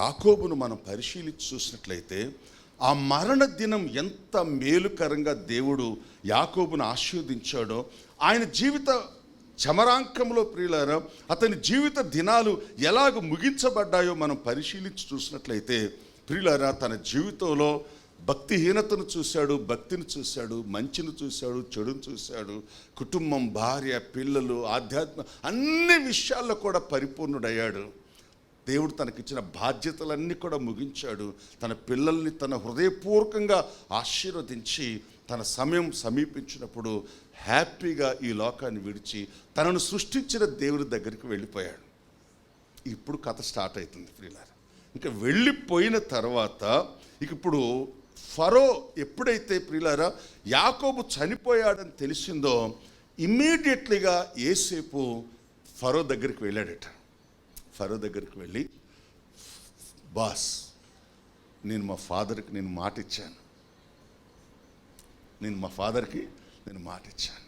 యాకోబును మనం పరిశీలించి చూసినట్లయితే ఆ మరణ దినం ఎంత మేలుకరంగా దేవుడు యాకోబును ఆశీర్వదించాడో ఆయన జీవిత చమరాంకంలో ప్రియులారా అతని జీవిత దినాలు ఎలాగ ముగించబడ్డాయో మనం పరిశీలించి చూసినట్లయితే ప్రియులారా తన జీవితంలో భక్తిహీనతను చూశాడు భక్తిని చూశాడు మంచిని చూశాడు చెడును చూశాడు కుటుంబం భార్య పిల్లలు ఆధ్యాత్మ అన్ని విషయాల్లో కూడా పరిపూర్ణుడయ్యాడు. దేవుడు తనకిచ్చిన బాధ్యతలన్నీ కూడా ముగించాడు. తన పిల్లల్ని తన హృదయపూర్వకంగా ఆశీర్వదించి తన సమయం సమీపించినప్పుడు హ్యాపీగా ఈ లోకాన్ని విడిచి తనను సృష్టించిన దేవుడి దగ్గరికి వెళ్ళిపోయాడు. ఇప్పుడు కథ స్టార్ట్ అవుతుంది ప్రియులారా. ఇంకా వెళ్ళిపోయిన తర్వాత ఇక ఇప్పుడు ఫరో ఎప్పుడైతే ప్రియులారా యాకోబు చనిపోయాడని తెలిసిందో ఇమ్మీడియట్లీగా ఏసేపు ఫరో దగ్గరికి వెళ్ళాడట. ఫరో దగ్గరికి వెళ్ళి బాస్ నేను మా ఫాదర్కి నేను మాట ఇచ్చాను. నేను మా ఫాదర్కి నేను మాట ఇచ్చాను.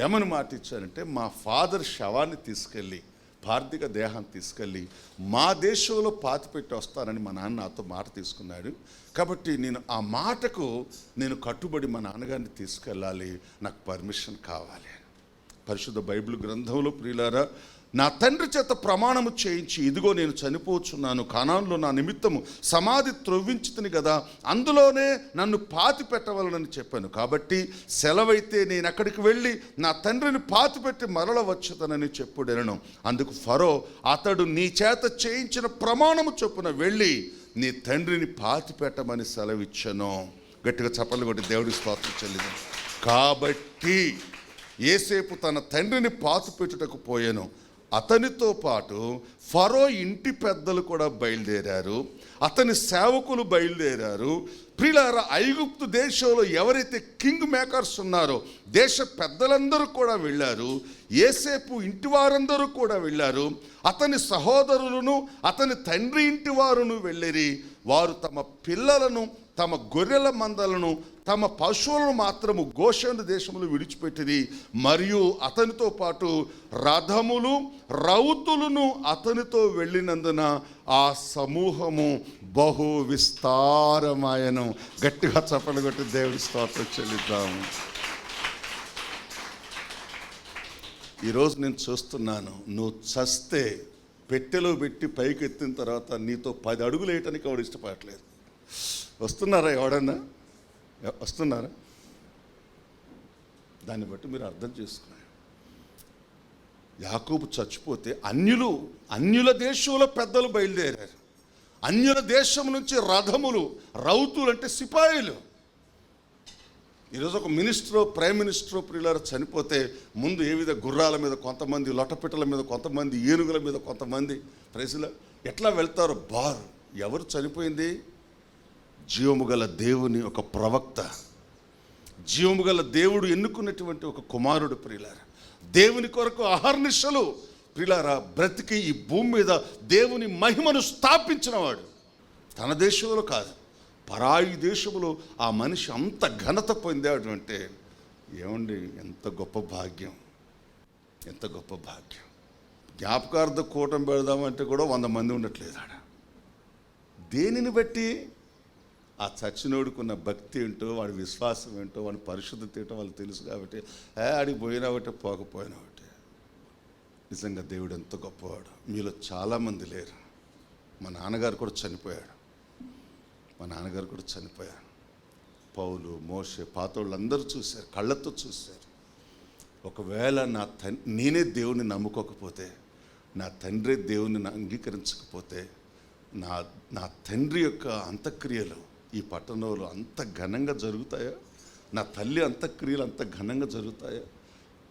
ఏమని మాట ఇచ్చానంటే మా ఫాదర్ శవాన్ని తీసుకెళ్ళి పార్థిక దేహాన్ని తీసుకెళ్ళి మా దేశంలో పాతిపెట్టి వస్తానని మా నాన్న నాతో మాట తీసుకున్నాడు. కాబట్టి నేను ఆ మాటకు నేను కట్టుబడి మా నాన్నగారిని తీసుకెళ్ళాలి. నాకు పర్మిషన్ కావాలి. పరిశుద్ధ బైబిల్ గ్రంథంలో ప్రియులారా నా తండ్రి చేత ప్రమాణము చేయించి ఇదిగో నేను చనిపోచున్నాను కానాన్లో నా నిమిత్తము సమాధి త్రొవ్వించుతుంది కదా అందులోనే నన్ను పాతి పెట్టవలనని చెప్పాను. కాబట్టి సెలవైతే నేను అక్కడికి వెళ్ళి నా తండ్రిని పాతి పెట్టి మరల వచ్చుతానని చెప్పుడెనను. అందుకు ఫరో అతడు నీ చేత చేయించిన ప్రమాణము చొప్పున వెళ్ళి నీ తండ్రిని పాతి పెట్టమని సెలవిచ్చాను. గట్టిగా చప్పలు కొట్టి దేవుడి స్తోత్రం చెల్లిదాం కాబట్టి ఏసేపు తన తండ్రిని పాతి పెట్టుటకు పోయాను. అతనితో పాటు ఫరో ఇంటి పెద్దలు కూడా బయలుదేరారు. అతని సేవకులు బయలుదేరారు. ప్రిలార ఐగుప్తు దేశంలో ఎవరైతే కింగ్ మేకర్స్ ఉన్నారో దేశ పెద్దలందరూ కూడా వెళ్ళారు. ఏసేపు ఇంటి వారందరూ కూడా వెళ్ళారు. అతని సహోదరులను అతని తండ్రి ఇంటి వారును వెళ్ళిరి. వారు తమ పిల్లలను తమ గొర్రెల మందలను తమ పశువులను మాత్రము గోషణ దేశములు విడిచిపెట్టిది మరియు అతనితో పాటు రథములు రౌతులను అతనితో వెళ్ళినందున ఆ సమూహము బహు విస్తారమాయను. గట్టిగా చప్పలు కొట్టి దేవుడి స్తోత్రం చెల్లిద్దాము. ఈరోజు నేను చూస్తున్నాను నువ్వు చస్తే పెట్టెలో పెట్టి పైకి ఎత్తిన తర్వాత నీతో పది అడుగులు వేయటానికి ఎవడు ఇష్టపడట్లేదు. వస్తున్నారా ఎవడన్నా? వస్తున్నారా. దాన్ని బట్టి మీరు అర్థం చేసుకున్నారు. యాకోబు చచ్చిపోతే అన్యులు అన్యుల దేశంలో పెద్దలు బయలుదేరారు. అన్యుల దేశం నుంచి రథములు రౌతులు అంటే సిపాయిలు. ఈరోజు ఒక మినిస్టరో ప్రైమ్ మినిస్టరో ప్రియులారు చనిపోతే ముందు ఏ విధ గుర్రాల మీద కొంతమంది లొట్టపిట్టల మీద కొంతమంది ఏనుగుల మీద కొంతమంది ప్రజలు ఎట్లా వెళ్తారు? బార్. ఎవరు చనిపోయింది? జీవము గల దేవుని ఒక ప్రవక్త. జీవము గల దేవుడు ఎన్నుకున్నటువంటి ఒక కుమారుడు ప్రియులారా. దేవుని కొరకు అహర్నిశలు ప్రియులారా బ్రతికి ఈ భూమి మీద దేవుని మహిమను స్థాపించినవాడు. తన దేశంలో కాదు పరాయి దేశంలో ఆ మనిషి అంత ఘనత పొందాడు అంటే ఏమండి ఎంత గొప్ప భాగ్యం. ఎంత గొప్ప భాగ్యం. జ్ఞాపకార్థ కూటం పెడదామంటే కూడా వంద మంది ఉండట్లేదు ఆడ. దేనిని బట్టి? ఆ చచ్చినోడుకున్న భక్తి ఏంటో వాడి విశ్వాసం ఏంటో వాడి పరిశుద్ధత ఏంటో వాళ్ళు తెలుసు కాబట్టి ఏ ఆడికి పోయినా ఒకటే పోకపోయినా ఒకటే. నిజంగా దేవుడు ఎంత గొప్పవాడు. మీలో చాలామంది లేరు. మా నాన్నగారు కూడా చనిపోయాడు. మా నాన్నగారు కూడా చనిపోయాడు పౌలు మోషే పాతోళ్ళు అందరూ చూశారు కళ్ళతో చూశారు. ఒకవేళ నా తన్ నేనే దేవుని నమ్ముకోకపోతే నా తండ్రి దేవుని అంగీకరించకపోతే నా నా తండ్రి యొక్క అంత్యక్రియలు ఈ పట్టణంలో అంత ఘనంగా జరుగుతాయా? నా తల్లి అంత్యక్రియలు అంత ఘనంగా జరుగుతాయా?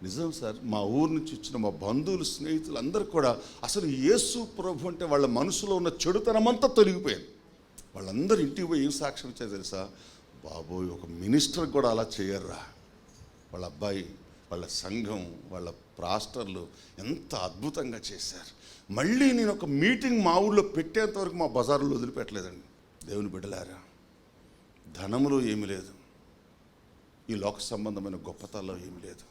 నిజం సార్ మా ఊరు నుంచి వచ్చిన మా బంధువులు స్నేహితులు అందరూ కూడా అసలు యేసు ప్రభు అంటే వాళ్ళ మనసులో ఉన్న చెడుతనమంతా తొలగిపోయింది. వాళ్ళందరూ ఇంటికి పోయి ఏం సాక్ష్యం ఇచ్చారు తెలుసా? బాబోయ్ ఒక మినిస్టర్ కూడా అలా చేయర్రా. వాళ్ళ అబ్బాయి వాళ్ళ సంఘం వాళ్ళ ప్రాస్టర్లు ఎంత అద్భుతంగా చేశారు. మళ్ళీ నేను ఒక మీటింగ్ మా ఊళ్ళో పెట్టేంతవరకు మా బజార్లో వదిలిపెట్టలేదండి. దేవుని బిడ్డలారా ధనములో ఏమి లేదు. ఈ లోక సంబంధమైన గొప్పతల్లో ఏమి లేదు.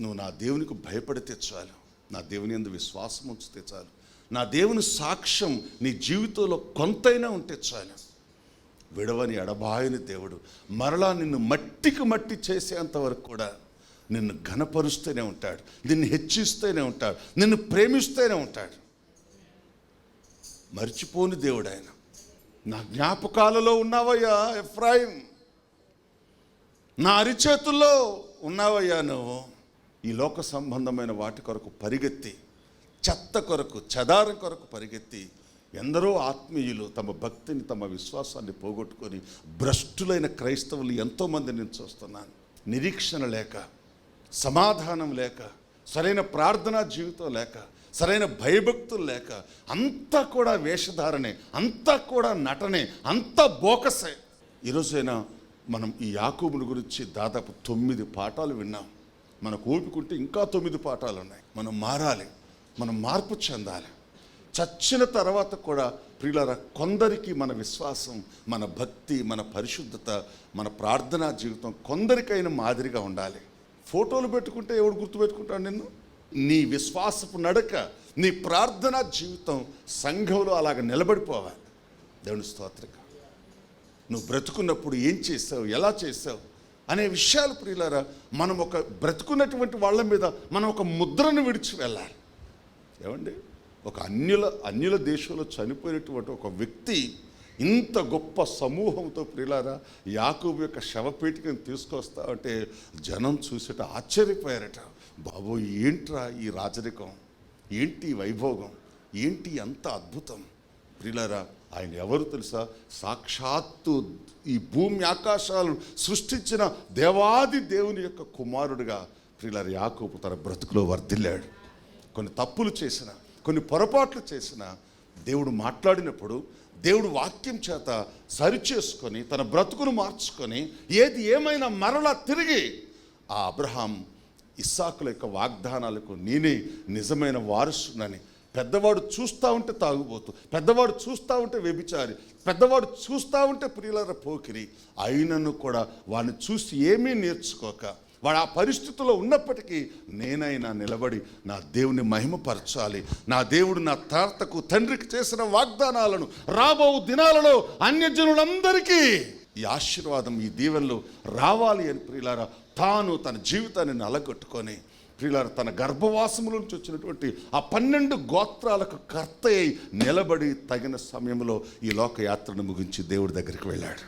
నువ్వు నా దేవునికి భయపడితే చాలు. నా దేవుని ఎందు విశ్వాసం ఉంచితే చాలు. నా దేవుని సాక్ష్యం నీ జీవితంలో కొంతైనా ఉంటే చాలు. విడవని ఎడబాయని దేవుడు మరలా నిన్ను మట్టికి మట్టి చేసేంత వరకు కూడా నిన్ను ఘనపరుస్తూనే ఉంటాడు. నిన్ను హెచ్చిస్తూనే ఉంటాడు. నిన్ను ప్రేమిస్తూనే ఉంటాడు. మర్చిపోని దేవుడు ఆయన. నా జ్ఞాపకాలలో ఉన్నావయ్యా ఎఫ్రాయిం. నా అరిచేతుల్లో ఉన్నావయ్యా నువ్వు. ఈ లోక సంబంధమైన వాటి కొరకు పరిగెత్తి చెత్త కొరకు చెదారం కొరకు పరిగెత్తి ఎందరో ఆత్మీయులు తమ భక్తిని తమ విశ్వాసాన్ని పోగొట్టుకొని భ్రష్టులైన క్రైస్తవులు ఎంతోమంది నేను చూస్తున్నాను. నిరీక్షణ లేక సమాధానం లేక సరైన ప్రార్థనా జీవితం లేక సరైన భయభక్తులు లేక అంతా కూడా వేషధారణే అంతా కూడా నటనే అంతా బోకసే. ఈరోజైనా మనం ఈ యాకూబుని గురించి దాదాపు తొమ్మిది పాఠాలు విన్నాం. మనకు ఓపికంటే ఇంకా తొమ్మిది పాఠాలు ఉన్నాయి మనం మారాలి మనం మార్పు చెందాలి. చచ్చిన తర్వాత కూడా ప్రియులర కొందరికి మన విశ్వాసం మన భక్తి మన పరిశుద్ధత మన ప్రార్థనా జీవితం కొందరికైనా మాదిరిగా ఉండాలి. ఫోటోలు పెట్టుకుంటే ఎవడు గుర్తుపెట్టుకుంటాడు నిన్ను? నీ విశ్వాసపు నడక నీ ప్రార్థనా జీవితం సంఘంలో అలాగ నిలబడిపోవాలి దేవుని స్తోత్రిక నువ్వు బ్రతుకున్నప్పుడు ఏం చేసావు? ఎలా చేసావు? అనే విషయాలు ప్రియులారా మనం ఒక బ్రతుకున్నటువంటి వాళ్ళ మీద మనం ఒక ముద్రను విడిచి వెళ్ళాలి. ఏమండి? ఒక అన్యుల అన్యుల దేశంలో చనిపోయినటువంటి ఒక వ్యక్తి ఇంత గొప్ప సమూహంతో ప్రియులారా యాకూబ్ యొక్క శవపేటికను తీసుకొస్తా అంటే జనం చూసేట ఆశ్చర్యపోయారట. బాబు ఏంట్రా ఈ రాజరికం? ఏంటి వైభోగం? ఏంటి అంత అద్భుతం? ప్రిలరా ఆయన ఎవరు తెలుసా? సాక్షాత్తు ఈ భూమి ఆకాశాలను సృష్టించిన దేవాది దేవుని యొక్క కుమారుడిగా ప్రియులారా యాకోబు తన బ్రతుకులో వర్ధిల్లాడు. కొన్ని తప్పులు చేసిన కొన్ని పొరపాట్లు చేసిన దేవుడు మాట్లాడినప్పుడు దేవుడు వాక్యం చేత సరిచేసుకొని తన బ్రతుకును మార్చుకొని ఏది ఏమైనా మరలా తిరిగి ఆ అబ్రహాం ఇస్సాకుల యొక్క వాగ్దానాలకు నేనే నిజమైన వారసునని పెద్దవాడు చూస్తూ ఉంటే తాగుబోతు పెద్దవాడు చూస్తూ ఉంటే వ్యభిచారి పెద్దవాడు చూస్తూ ఉంటే ప్రియులర పోకిరి. అయినను కూడా వాడిని చూసి ఏమీ నేర్చుకోక. వాడు ఆ పరిస్థితుల్లో ఉన్నప్పటికీ నేనైనా నిలబడి నా దేవుని మహిమపరచాలి. నా దేవుడు నా తాతకు తండ్రికి చేసిన వాగ్దానాలను రాబో దినాలలో అన్యజనులందరికీ ఈ ఆశీర్వాదం ఈ దీవెనలు రావాలి అని ప్రియులారా తాను తన జీవితాన్ని నలగొట్టుకొని ప్రియులారా తన గర్భవాసముల నుంచి వచ్చినటువంటి ఆ పన్నెండు గోత్రాలకు కర్త అయి నిలబడి తగిన సమయంలో ఈ లోకయాత్రను ముగించి దేవుడి దగ్గరికి వెళ్ళాడు.